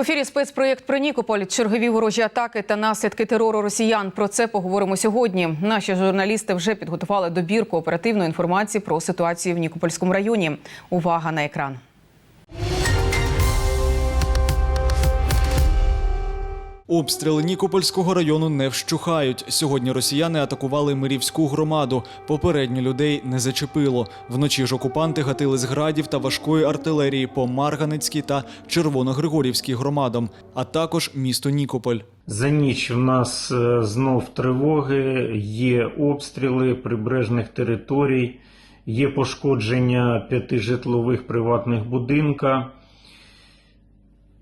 Ефірі спецпроєкт про Нікополь, чергові ворожі атаки та наслідки терору росіян. Про це поговоримо сьогодні. Наші журналісти вже підготували добірку оперативної інформації про ситуацію в Нікопольському районі. Увага на екран. Обстріли Нікопольського району не вщухають. Сьогодні росіяни атакували Мирівську громаду. Попередньо людей не зачепило. Вночі ж окупанти гатили з градів та важкої артилерії по Марганецькій та Червоногригорівській громадам, а також місто Нікополь. За ніч в нас е, знов тривоги, є обстріли прибережних територій, є пошкодження п'яти житлових приватних будинка.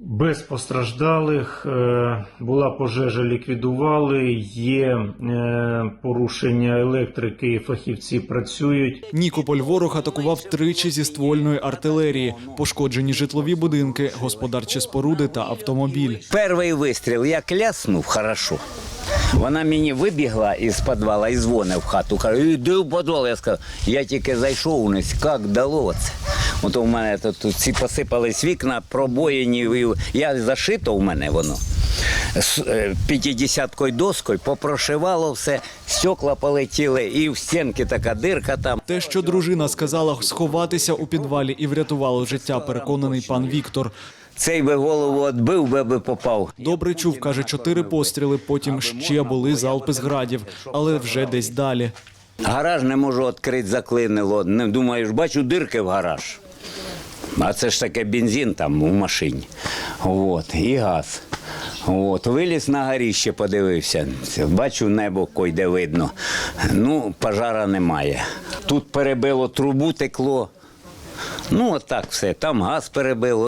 Без постраждалих е, була пожежа, ліквідували, є е, порушення електрики, фахівці працюють. Нікополь ворог атакував тричі зі ствольної артилерії, пошкоджені житлові будинки, господарчі споруди та автомобіль. Перший вистріл я кляснув хорошо. Вона мені вибігла із підвала і дзвонив в хату. Каже, йди в підвал. Я сказав, я тільки зайшов униз, як дало це. От у мене тут, всі посипались вікна, пробоїні. Я зашито у мене воно. З е, п'ятидесяткою доскою попрошивало все, стекла полетіли, і в стінки така дирка там. Те, що дружина сказала сховатися у підвалі і врятувало життя, переконаний пан Віктор. Цей би голову відбив, би би попав. Добре чув, каже, чотири постріли. Потім ще були залпи з градів, але вже десь далі. Гараж не можу відкрити, заклинило. Не думаєш, бачу дирки в гараж. А це ж таке бензин там у машині. От, і газ. От, виліз на горіще, подивився. Бачу, небо койде видно. Ну, пожара немає. Тут перебило трубу, текло. Ну, отак все. Там газ перебило.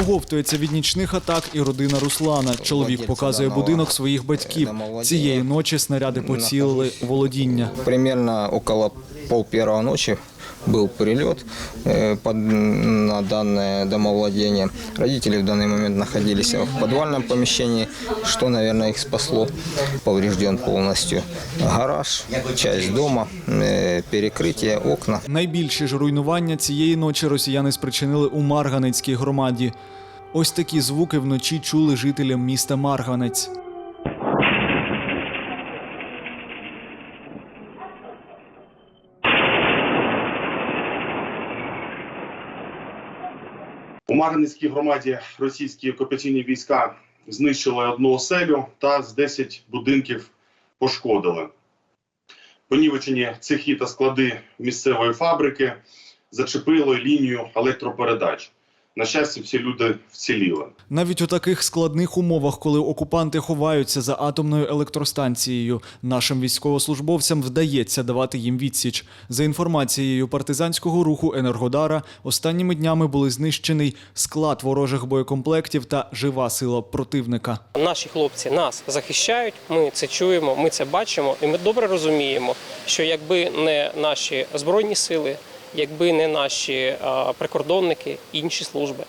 Оговтується від нічних атак і родина Руслана. Чоловік показує будинок своїх батьків. Цієї ночі снаряди поцілили володіння. Примерно около пол першої ночи был прилет э, под- на данное домовладение. Родители в данный момент находились в подвальном помещении, что, наверное, их спасло. Поврежден полностью гараж, часть дома, э, перекрытие, окна. Найбільші ж руйнування цієї ночі росіяни спричинили у Марганецькій громаді. Ось такі звуки вночі чули жителям міста Марганець. У Марганецькій громаді російські окупаційні війська знищили одну оселю та з 10 будинків пошкодили. Понівечені цехи та склади місцевої фабрики зачепили лінію електропередач. На щастя, всі люди вціліли. Навіть у таких складних умовах, коли окупанти ховаються за атомною електростанцією, нашим військовослужбовцям вдається давати їм відсіч. За інформацією партизанського руху Енергодара, останніми днями були знищений склад ворожих боєкомплектів та жива сила противника. Наші хлопці нас захищають. Ми це чуємо, ми це бачимо, і ми добре розуміємо, що якби не наші збройні сили, якби не наші прикордонники, інші служби,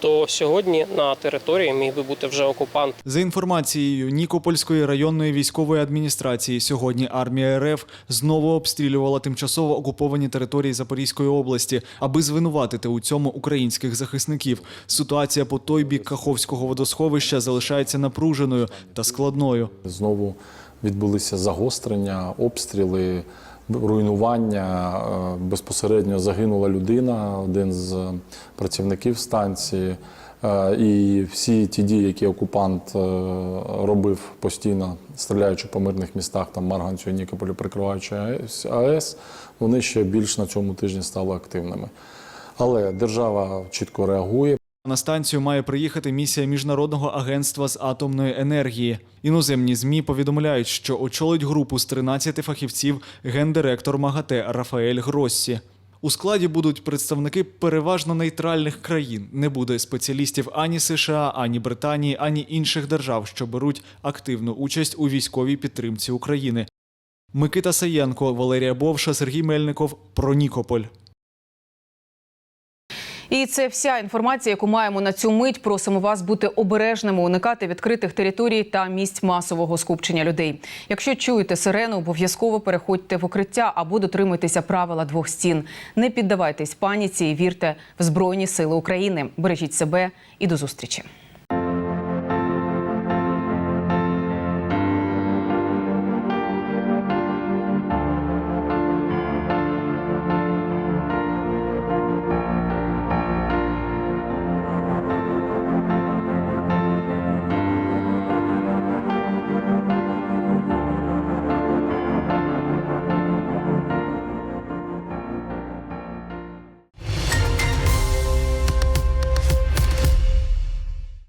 то сьогодні на території міг би бути вже окупант. За інформацією Нікопольської районної військової адміністрації, сьогодні армія РФ знову обстрілювала тимчасово окуповані території Запорізької області, аби звинуватити у цьому українських захисників. Ситуація по той бік Каховського водосховища залишається напруженою та складною. Знову відбулися загострення, обстріли, руйнування. Е, Безпосередньо загинула людина, один з працівників станції. Е, І всі ті дії, які окупант е, робив постійно, стріляючи по мирних містах, там Марганцю і Нікополю, прикриваючи АЕС, вони ще більш на цьому тижні стали активними. Але держава чітко реагує. На станцію має приїхати місія міжнародного агентства з атомної енергії. Іноземні змі повідомляють, що очолить групу з 13 фахівців гендиректор МАГАТЕ Рафаель Гроссі. У складі будуть представники переважно нейтральних країн. Не буде спеціалістів ані США, ані Британії, ані інших держав, що беруть активну участь у військовій підтримці України. Микита Саєнко, Валерія Бовша, Сергій Мельников про Нікополь. І це вся інформація, яку маємо на цю мить. Просимо вас бути обережними, уникати відкритих територій та місць масового скупчення людей. Якщо чуєте сирену, обов'язково переходьте в укриття або дотримуйтеся правила двох стін. Не піддавайтесь паніці і вірте в Збройні Сили України. Бережіть себе і до зустрічі.